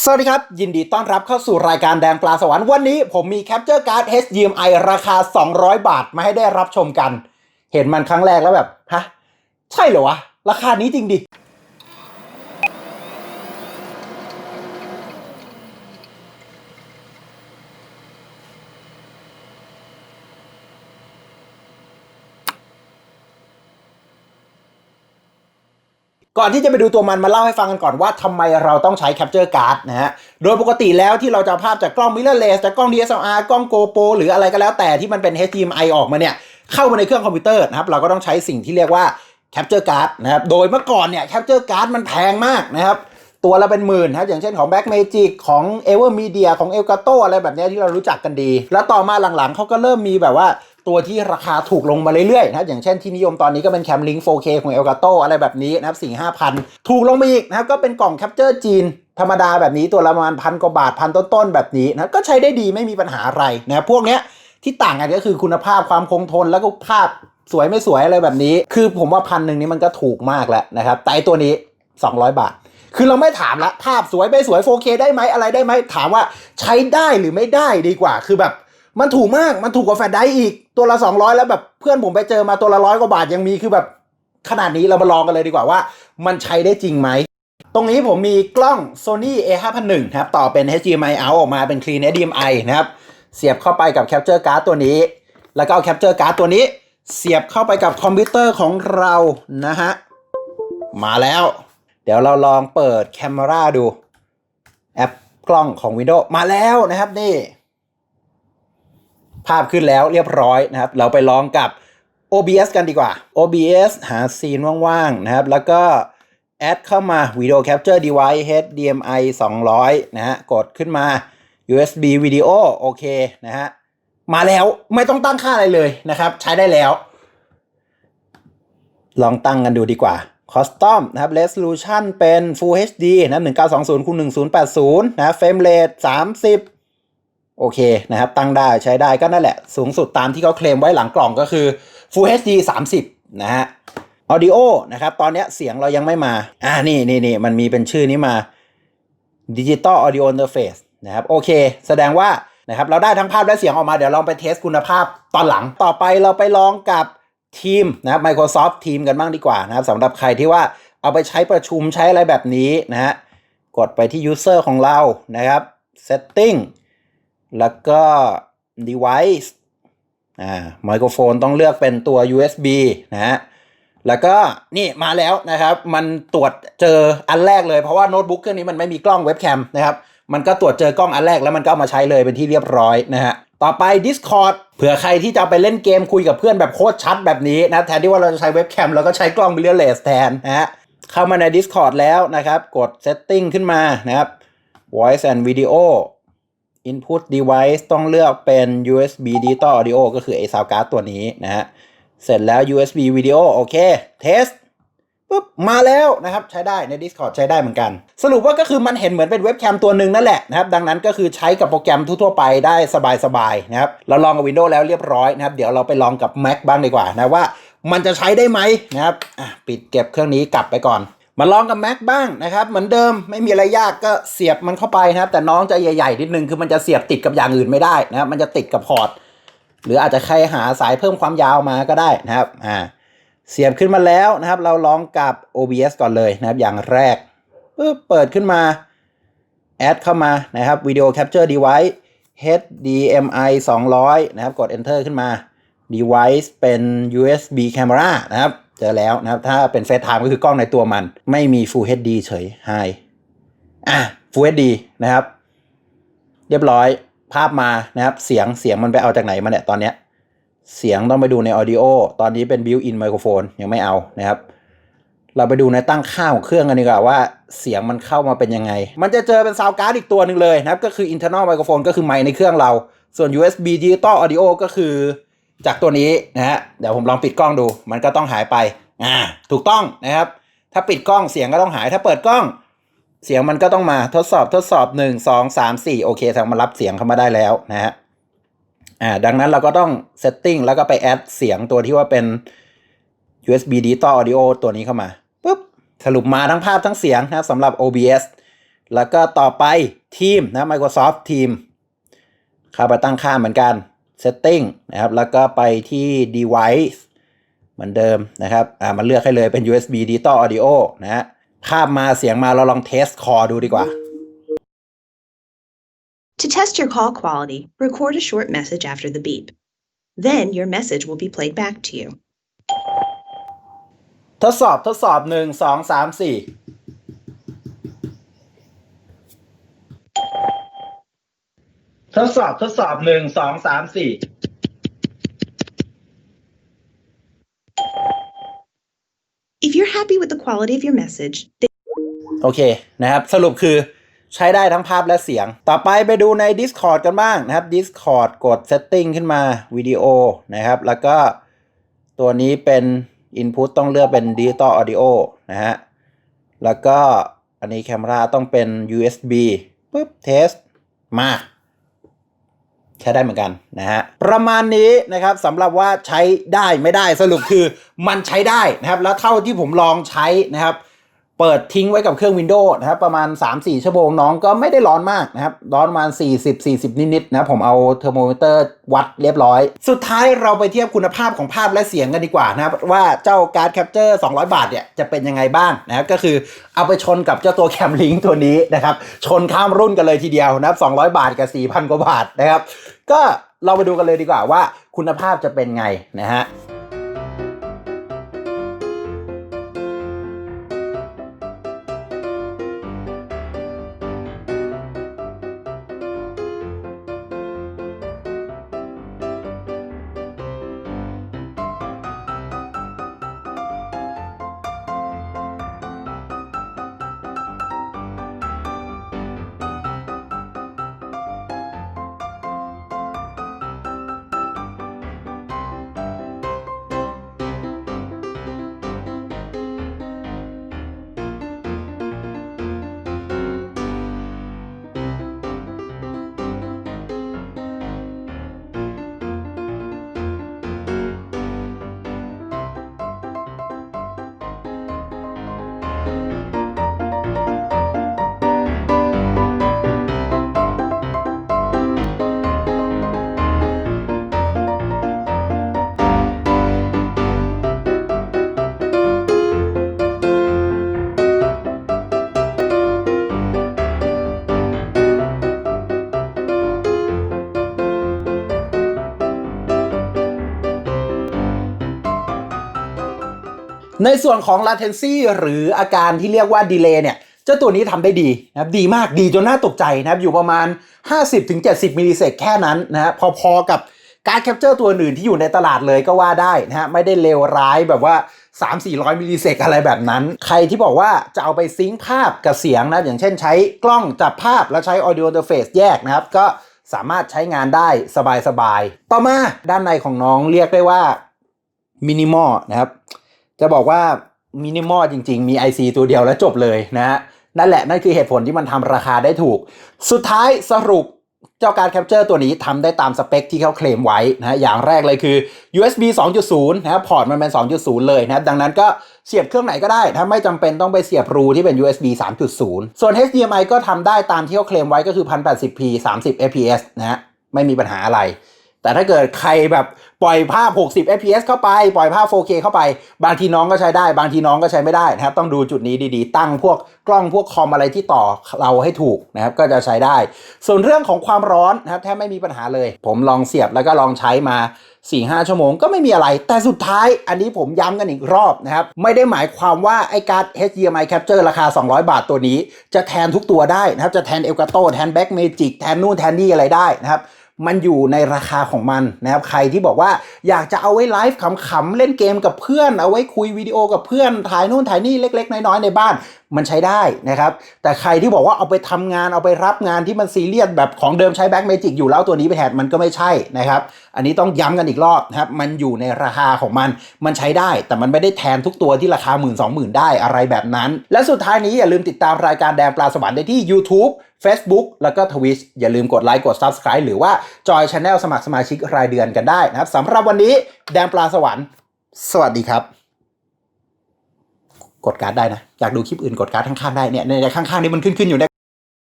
สวัสดีครับ ยินดีต้อนรับเข้าสู่รายการแดงปลาสวรรค์วันนี้ผมมีแคปเจอร์การ์ด HDMI ราคา 200 บาทมาให้ได้รับชมกัน เห็นมันครั้งแรกแล้วแบบ ฮะ ใช่เหรอวะ ราคานี้จริงดิ ก่อนที่จะไปดูตัวมันมาเล่าให้ฟังกันก่อนว่าทำไมเราต้องใช้ Capture Card นะฮะ โดยปกติแล้วที่เราจะภาพจากกล้อง mirrorless จากกล้อง DSLR กล้อง GoPro หรืออะไรก็แล้วแต่ที่มันเป็น HDMI ออกมาเนี่ยเข้ามาในเครื่องคอมพิวเตอร์นะครับเราก็ต้องใช้สิ่งที่เรียกว่า Capture Card นะครับโดยเมื่อก่อนเนี่ย Capture Card มันแพงมากนะครับตัวละเป็นหมื่นนะครับอย่างเช่นของ Blackmagic ของ Evermedia ของ Elgato อะไรแบบนี้ที่เรารู้จักกันดี แล้วต่อมาหลังๆเขาก็เริ่มมีแบบว่า ตัวที่ราคาถูกลงมาเรื่อยๆนะครับอย่างเช่นที่นิยมตอนนี้ก็เป็น Cam Link 4K ของ Elgato อะไรแบบนี้นะครับ4 5พันถูกลงมาอีกนะครับก็เป็นกล่อง Capture จีนธรรมดาแบบนี้ตัวละประมาณพันกว่าบาทพันต้นๆแบบนี้นะก็ใช้ได้ดีไม่มีปัญหาอะไรนะครับพวกเนี้ยที่ต่างกันก็คือคุณภาพความคงทนแล้วก็ภาพสวยไม่สวยอะไรแบบนี้ คือผมว่าพันหนึ่งนี้มันก็ถูกมากแล้วนะครับ แต่ตัวนี้ 200 บาท คือเราไม่ถามละภาพสวยไม่สวย 4K ได้ไหมอะไรได้ไหมถามว่าใช้ได้หรือไม่ได้ดีกว่า คือแบบ มันถูกมากมันถูกกว่าแฟลชไดรฟ์อีกตัวละ 200 แล้วแบบเพื่อนผมไปเจอมาตัวละร้อยกว่าบาทยังมีคือแบบขนาดนี้เรามาลองกันเลยดีกว่าว่า มันใช้ได้จริงไหม ตรงนี้ผมมีกล้อง Sony A5001 นะครับ ต่อเป็น HDMI out ออกมาเป็น Clean HDMI นะครับ เสียบเข้าไปกับ Capture Card ตัวนี้ แล้วก็เอา Capture Card ตัวนี้ เสียบเข้าไปกับคอมพิวเตอร์ของเรานะฮะ มาแล้ว เดี๋ยวเราลองเปิด Camera ดู แอปกล้องของ Windows มาแล้วนะครับนี่ ภาพขึ้นแล้วเรียบร้อยนะครับ เราไปลองกับ OBS กันดีกว่า OBS หาซีนว่างๆนะครับ แล้วก็แอดเข้ามา Video Capture Device HDMI 200 นะฮะ กดขึ้นมา USB Video โอเคนะฮะ มาแล้วไม่ต้องตั้งค่าอะไรเลยนะครับ ใช้ได้แล้ว ลองตั้งกันดูดีกว่า Custom นะครับ Resolution เป็น Full HD นะ1920คูณ1080 นะ Frame Rate 30 โอเคนะครับ ตั้งได้ใช้ได้ก็นั่นแหละ สูงสุดตามที่เขาเคลมไว้หลังกล่องก็คือ Full HD 30 นะฮะ Audio นะครับ ตอนนี้เสียงเรายังไม่มา อ่านี่นี่นี่มันมีเป็นชื่อนี้มา Digital Audio Interface นะครับ โอเค แสดงว่านะครับเราได้ทั้งภาพและเสียงออกมาเดี๋ยวลองไปเทสคุณภาพตอนหลังต่อไปเราไปลองกับทีมนะครับ Microsoft Team กันบ้างดีกว่านะครับสำหรับใครที่ว่าเอาไปใช้ประชุมใช้อะไรแบบนี้นะฮะกดไปที่ User ของเรานะครับ Setting แล้วก็ device อ่าไมโครโฟนต้องเลือกเป็นตัว USB นะฮะแล้วก็นี่มาแล้วนะครับ มันตรวจเจออันแรกเลยเพราะว่าโน้ตบุ๊กเครื่องนี้มันไม่มีกล้องเว็บแคมนะครับ มันก็ตรวจเจอกล้องอันแรกแล้วมันก็เอามาใช้เลยเป็นที่เรียบร้อยนะฮะต่อไป Discord เผื่อใครที่จะไปเล่นเกมคุยกับเพื่อนแบบโคตรชัดแบบนี้นะแทนที่ว่าเราจะใช้เว็บแคมเราก็ใช้กล้อง mirrorless แทนนะฮะเข้ามาใน Discord แล้วนะครับ กด Setting ขึ้นมานะครับ Voice and Video Input Device ต้องเลือกเป็น USB Digital Audio ก็คือไอ้ Sound Card ตัวนี้นะฮะ เสร็จแล้ว USB Video โอเค Test ปุ๊บมาแล้วนะครับใช้ได้ใน Discord ใช้ได้เหมือนกัน สรุปว่าก็คือมันเห็นเหมือนเป็นเว็บแคมตัวหนึ่งนั่นแหละนะครับ ดังนั้นก็คือใช้กับโปรแกรมทั่วๆไปได้สบายๆนะครับ เราลองกับ Windows แล้วเรียบร้อยนะครับ เดี๋ยวเราไปลองกับ Mac บ้างดีกว่านะว่ามันจะใช้ได้ไหมนะครับปิดเก็บเครื่องนี้กลับไปก่อน มาลองกับ Mac บ้างนะครับ เหมือนเดิมไม่มีอะไรยากก็เสียบมันเข้าไปนะครับ แต่น้องจะใหญ่ๆนิดนึงคือมันจะเสียบติดกับอย่างอื่นไม่ได้นะครับ มันจะติดกับพอร์ตหรืออาจจะใครหาสายเพิ่มความยาวมาก็ได้นะครับอ่าเสียบขึ้นมาแล้วนะครับ เราลองกับ OBS ก่อนเลยนะครับ อย่างแรกปึ๊บเปิดขึ้นมาแอดเข้ามานะครับ Video Capture Device HDMI 200 นะครับ กด Enter ขึ้นมา Device เป็น USB Camera นะครับ เจอแล้วนะครับ ถ้าเป็น FaceTime ก็คือกล้องในตัวมัน ไม่มี Full HD เฉย Hi อะ Full HD นะครับ เรียบร้อยภาพมานะครับ เสียงเสียงมันไปเอาจากไหนมาเนี่ยตอนเนี้ย เสียงต้องไปดูใน Audio ตอนนี้เป็น Built-in Microphone ยังไม่เอานะครับ เราไปดูในตั้งค่าของเครื่องกันดีกว่าว่าเสียงมันเข้ามาเป็นยังไง มันจะเจอเป็น Sound Card อีกตัวหนึ่งเลยนะครับ ก็คือ Internal Microphone ก็คือไมค์ในเครื่องเรา ส่วน USB Digital Audio ก็คือ จากตัวนี้นะฮะเดี๋ยวผมลองปิดกล้องดู มันก็ต้องหายไปอ่าถูกต้องนะครับ ถ้าปิดกล้องเสียงก็ต้องหาย ถ้าเปิดกล้อง เสียงมันก็ต้องมาทดสอบทดสอบ 1 2 3 4 โอเคทางมารับเสียงเข้ามาได้แล้วนะฮะอ่าดังนั้นเราก็ต้อง setting แล้วก็ไป add เสียงตัวที่ว่าเป็น USB Digital Audio ตัวนี้เข้ามาปุ๊บสรุปมาทั้งภาพทั้งเสียงนะครับสำหรับ OBS แล้วก็ต่อไปทีมนะ Microsoft Team เข้าไปตั้งค่าเหมือนกัน Setting นะครับ แล้วก็ไปที่ Device เหมือนเดิมนะครับ อ่า มันเลือกให้เลยเป็น USB Digital Audio นะฮะ ภาพมาเสียงมาเราลองเทสคอดูดีกว่า To test your call quality, record a short message after the beep. Then your message will be played back to you. ทดสอบทดสอบหนึ่งสองสามสี่ ดสอบทดสอบหนึ่งสองสามสี่ If you're happy with the quality of your message, then โอเคนะครับ สรุปคือใช้ได้ทั้งภาพและเสียง ต่อไปไปดูใน Discord กันบ้างนะครับ Discord กด Setting ขึ้นมาวิดีโอนะครับ แล้วก็ตัวนี้เป็น Input ต้องเลือกเป็น Digital Audio นะฮะ แล้วก็อันนี้แคมราต้องเป็น USB ปึ๊บ Test มา ใช้ได้เหมือนกันนะฮะประมาณนี้นะครับสำหรับว่าใช้ได้ไม่ได้สรุปคือมันใช้ได้นะครับ แล้วเท่าที่ผมลองใช้นะครับ เปิดทิ้งไว้กับเครื่อง Windows นะครับประมาณ 3-4 ชั่วโมงน้องก็ไม่ได้ร้อนมากนะครับ ร้อนประมาณ 40-40 นิดๆนะผมเอาเทอร์โมมิเตอร์วัดเรียบร้อย สุดท้ายเราไปเทียบคุณภาพของภาพและเสียงกันดีกว่านะครับ ว่าเจ้าการ์ดแคปเจอร์200 บาทเนี่ยจะเป็นยังไงบ้างนะครับก็คือเอาไปชนกับเจ้าตัวแคมลิงตัวนี้นะครับ ชนข้ามรุ่นกันเลยทีเดียวนะครับ 200 บาทกับ 4,000 กว่าบาทนะครับ ก็เราไปดูกันเลยดีกว่าว่าคุณภาพจะเป็นไงนะฮะ ในส่วนของ latency หรืออาการที่เรียกว่า delay เนี่ยเจ้าตัวนี้ทำได้ดีนะครับดีมากดีจนน่าตกใจนะครับอยู่ประมาณ 50-70 มิลลิเซกแค่นั้นนะฮะพอๆกับการแคปเจอร์ตัวอื่นที่อยู่ในตลาดเลยก็ว่าได้นะฮะไม่ได้เลวร้ายแบบว่า 3-400 มิลลิเซกอะไรแบบนั้น ใครที่บอกว่าจะเอาไปซิงค์ภาพกับเสียงนะอย่างเช่นใช้กล้องจับภาพแล้วใช้ audio interface แยกนะครับ ก็สามารถใช้งานได้สบายๆ ต่อมาด้านในของน้องเรียกได้ว่ามินิมอลนะครับ จะบอกว่ามินิมอลจริง ๆ มี IC ตัวเดียวแล้วจบเลยนะฮะนั่นแหละ นั่นคือเหตุผลที่มันทำราคาได้ถูก สุดท้ายสรุปเจ้าการแคปเจอร์ตัวนี้ทำได้ตามสเปคที่เขาเคลมไว้นะฮะอย่างแรกเลยคือ USB 2.0 นะพอร์ตมันเป็น 2.0 เลยนะดังนั้นก็เสียบเครื่องไหนก็ได้ ถ้าไม่จำเป็นต้องไปเสียบรูที่เป็น USB 3.0 ส่วน HDMI ก็ทำได้ตามที่เขาเคลมไว้ก็คือ 1080p 30 fps นะฮะไม่มีปัญหาอะไร แต่ถ้าเกิดใครแบบปล่อยภาพ 60 fps เข้าไป ปล่อยภาพ 4K เข้าไป บางทีน้องก็ใช้ได้ บางทีน้องก็ใช้ไม่ได้นะครับ ต้องดูจุดนี้ดีๆ ตั้งพวกกล้องพวกคอมอะไรที่ต่อเราให้ถูกนะครับ ก็จะใช้ได้ ส่วนเรื่องของความร้อนนะครับแทบไม่มีปัญหาเลย ผมลองเสียบแล้วก็ลองใช้มา 4-5 ชั่วโมงก็ไม่มีอะไร แต่สุดท้ายอันนี้ผมย้ำกันอีกรอบนะครับ ไม่ได้หมายความว่าไอ้การ์ด HDMI Capture ราคา 200 บาทตัวนี้ จะแทนทุกตัวได้นะครับ จะแทน Elgato แทน Blackmagic แทนนู่นแทนนี่อะไรได้นะครับ มันอยู่ในราคาของมันนะครับใครที่บอกว่าอยากจะเอาไว้ไลฟ์ขำๆเล่นเกมกับเพื่อน เอาไว้คุยวิดีโอกับเพื่อนถ่ายนู่นถ่ายนี่เล็ก ๆ น้อยๆในบ้านมันใช้ได้นะครับ แต่ใครที่บอกว่าเอาไปทำงานเอาไปรับงานที่มันซีเรียสแบบของเดิมใช้ Black Magic อยู่แล้วตัวนี้ไปแทนมันก็ไม่ใช่นะครับ อันนี้ต้องย้ำกันอีกรอบนะครับ มันอยู่ในราคาของมัน มันใช้ได้ แต่มันไม่ได้แทนทุกตัวที่ราคา1 2 0 0 0 0ได้อะไรแบบนั้น และสุดท้ายนี้อย่าลืมติดตามรายการแดงปลาสวรรค์ได้ที่ YouTube Facebook แล้วก็ Twitch อย่าลืมกดไลค์กด Subscribe หรือว่าจอยช anel สมัครสมาชิกรายเดือนกันได้นะครับสำหรับวันนี้แดนปลาสวรรค์สวัสดีครับ กดการ์ดได้นะ อยากดูคลิปอื่นกดการ์ดข้างๆได้เนี่ยในข้างๆนี้มันขึ้นๆอยู่ใน